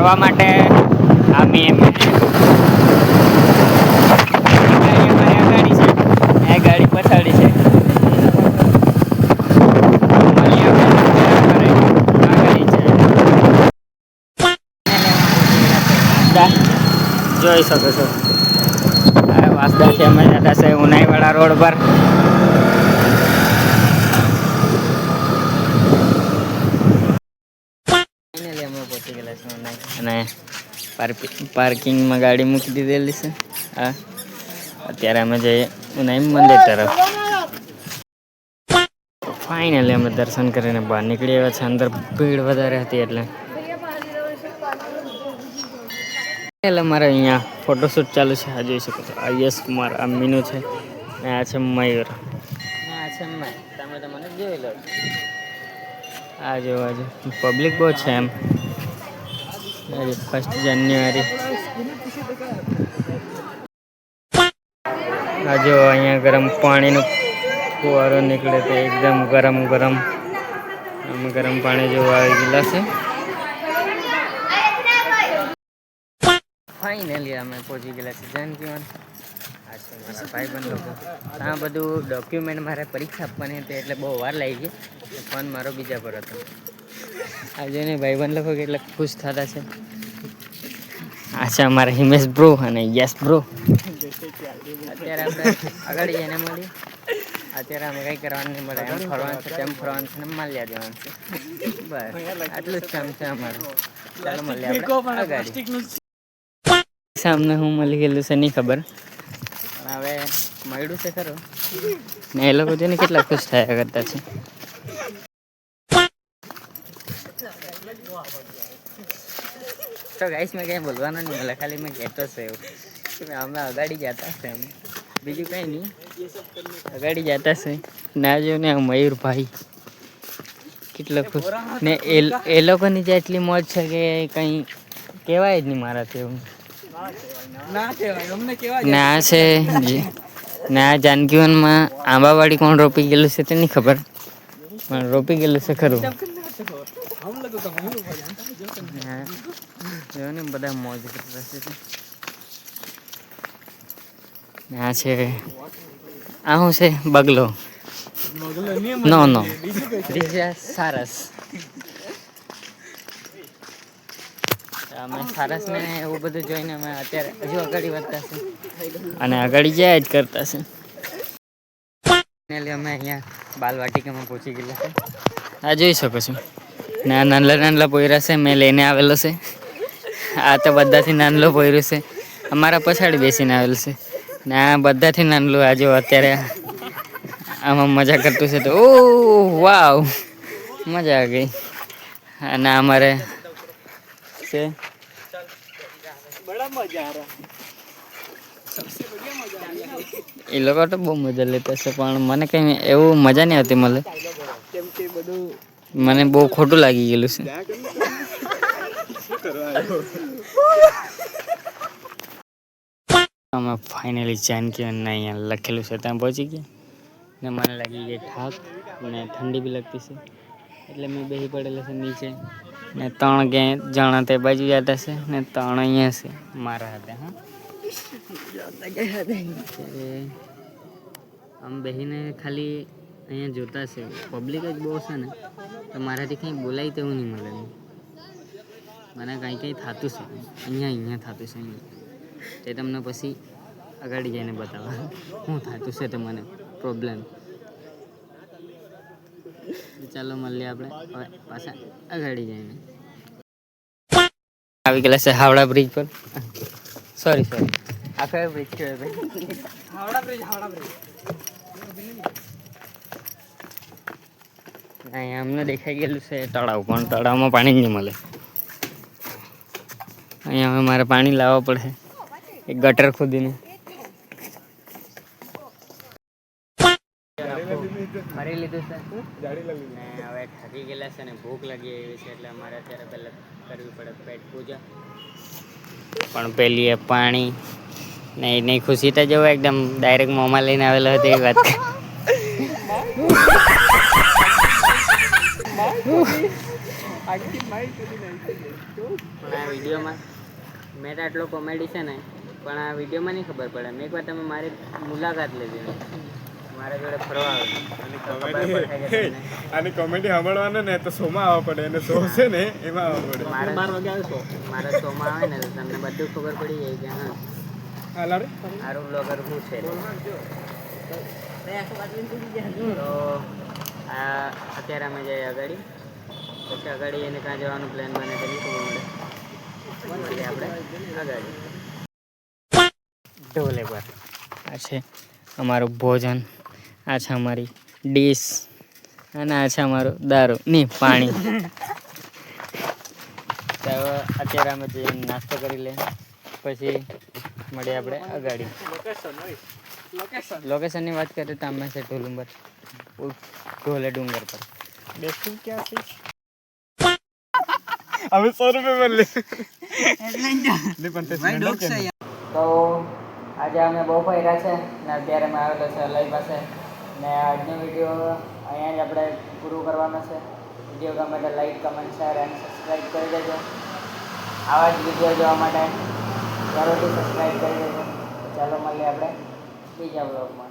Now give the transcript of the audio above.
ફરવા માટે આ મેં ગાડી છે. આ ગાડી પછાડી છે છે. જોઈ શકો છો. વાસદા વાસદાથી અમે જતા છે ઉનાઈવાળા રોડ પર. અમે પહોંચી ગયેલા છે અને પાર્કિંગમાં ગાડી મૂકી દીધેલી છે. હા. અત્યારે અમે જઈએ ઉનાઈ મંદિર તરફ. ફાઇનલી અમે દર્શન કરીને બહાર નીકળી આવ્યા છે અંદર ભીડ વધારે હતી એટલે. એટલે મારે અહીંયા ફોટોશૂટ ચાલુ છે. આ જોઈ શકો છો. આ યશ કુમાર આ મીનુ છે. ને આ છે મયુર. આ છે મેં તમે મને જોઈ લો આ જો આજે પબ્લિક બહુ છે એમ. ફર્સ્ટ જાન્યુઆરી આ જો, અહીંયા ગરમ પાણીનો ફુવારો નીકળે તો એકદમ ગરમ ગરમ. આમ ગરમ પાણી જોવા આવી ગયેલા છે. ફાઇનલી અમે પહોંચી ગયેલા છે જાનકીવન આ છે મારા ભાઈબંધ લોકો. આ બધું ડોક્યુમેન્ટ મારે પરીક્ષા આપવાની હતી એટલે બહુ વાર લાગી ગઈ. ફોન મારો બીજા પર હતો. આજે ને ભાઈબંધ લોકો કેટલા ખુશ થતા છે. આ છે અમારા હિમેશ બ્રો અને યસ બ્રો અત્યારે આપણે આગળ જઈને મળીએ અત્યારે અમે કંઈ કરવાનું નહીં મળે. એમ ફરવાનું છે તેમ ફરવાનું છે ને માલ્યા દેવાનું છે. બસ આટલું જ કામ છે અમારું. ચાલો મળ્યા આપણે સામને હું મળી ગયેલું છે નહીં ખબર. હવે મળ્યું છે ખરું. ને એ લોકો જોઈને કેટલા ખુશ થયા કરતા છે. તો ગાઈસ મેં કંઈ બોલવાનું નહીં મળે ખાલી મેં કહેતો છે એવું અમે અગાડી જતા છે બીજું કંઈ નહીં. અગાડી જતા છે ના જો ને મયુરભાઈ. કેટલો ખુશ. ને એ લોકોની જે એટલી મોજ છે કે કંઈ કહેવાય જ નહીં મારાથી એવું. ને છે. ના જાનકીવનમાં આંબાવાડી કોણ રોપી ગયેલું છે તે નહીં ખબર. પણ રોપી ગયેલું છે ખરું. ને બધા મોજ કરતા છે. આ છે. આ શું છે? બગલો. નો નો. સારસ. અમે સારસ ને એવું બધું જોઈને અમે અત્યારે હજુ આગળ વધતા છે અને આગળ જાય જ કરતા છે. ફાઇનલી અમે અહીંયા બાલવાટિકામાં પહોંચી ગયેલા છે આ જોઈ શકો છો. ને આ નાનલા નાનલા પોયરા છે મેં લઈને આવેલો છે. આ તો બધાથી નાનલો પોયરું છે. અમારા પછાડી બેસીને આવેલું છે. ને આ બધાથી નાનલું આ જો અત્યારે આમાં મજા કરતું છે તો ઓ વાવ. મજા આ ગઈ. અને અમારે છે એ લોકો તો બહુ મજા લેતા છે પણ મને કઈ એવું મજા નહીં આવતી મને મને બહુ ખોટું લાગી ગયેલું છે. અમે ફાઇનલી જાનકી અને અહીંયા લખેલું છે ત્યાં પહોંચી ગયા. ને મને લાગી ગઈ થાક ને ઠંડી બી લાગતી છે. એટલે મેં બેસી પડેલા છે નીચે. ને ત્રણ કે જણા તે બાજુ જતા છે ને ત્રણ અહીંયા છે મારા હાથે, હા. આમ બહેને ખાલી અહીંયા જોતા છે. પબ્લિક જ બહુ છે ને, તો મારાથી કંઈ બોલાય તેવું નહીં મળે. મને કાંઈ કંઈ થતું છે. અહીંયા અહીંયા થતું છે, અહીંયા. તે તમને પછી આગળ જઈને બતાવવા. શું થતું છે તમને મને? પ્રોબ્લેમ ચાલો મળીએ આપણે. પાછા આગળ જઈને. આવી ગયેલા છે હાવડા બ્રિજ પર. સોરી સોરી આ કયો બ્રિજ છે ભાઈ. હાવડા બ્રિજ હાવડા બ્રિજ અહીંયા અમને દેખાઈ ગયેલું છે તળાવ પણ તળાવમાં પાણી જ નહીં મળે. અહીંયા હવે મારે પાણી લાવવા પડે એક ગટર ખોદીને. ફરી લીધું છે. ને હવે થાકી ગયેલા છે ને ભૂખ લાગી એવી છે એટલે અમારે અત્યારે પહેલાં કરવી પડે પેટ પૂજા. પણ પેલી એ પાણી ને એની ખુશી તો જવું એકદમ ડાયરેક્ટ મોમાં લઈને આવેલો હતો એ વાત. પણ આ વિડીયોમાં મેં તો આટલો કોમેડી છે ને પણ આ વિડીયોમાં નહીં ખબર પડે. મેં એકવાર તમે મારી મુલાકાત લીધી. મારા જોડે ફરવા આની કોમેડી સાંભળવાનું ને તો શોમાં આવવા પડે અને શો છે ને એમાં આવવા પડે. મારા મારા શોમાં આવે ને તો તમને બધું ખબર પડી જાય કે હા. હા લાડે? સારું બ્લોગર હું છે? તો આ અત્યારે અમે જઈએ આગળ પછી આગળ એને ક્યાં જવાનું પ્લાન બને તો નહીં ખબર મળે આપણે આગળ ઢોલે પર આ છે અમારું ભોજન. આ છે અમારી ડીશ અને આ છે અમારું દારૂ. નહીં પાણી. તો અત્યારે અમે જે નાસ્તો કરી લઈએ. પછી મળીએ આપણે અગાડી. લોકેશનની વાત કરીએ તો અમે છે ઢોલુંબર. ઢોલે ડુંગર પર. બેસું ક્યાં છે? હવે સો રૂપિયા? તો આજે અમે બહુ ફર્યા છે ને અત્યારે અમે આવેલો છે અલય પાસે. ને આજનો વીડિયો અહીંયા જ આપણે પૂરું કરવાનો છે. વીડિયો ગમે તો like comment share and subscribe કરી દેજો. આવા જ વીડિયો જોવા માટે જરૂરથી સબસ્ક્રાઈબ કરી દેજો. ચાલો મળીએ આપણે બીજા બ્લોગમાં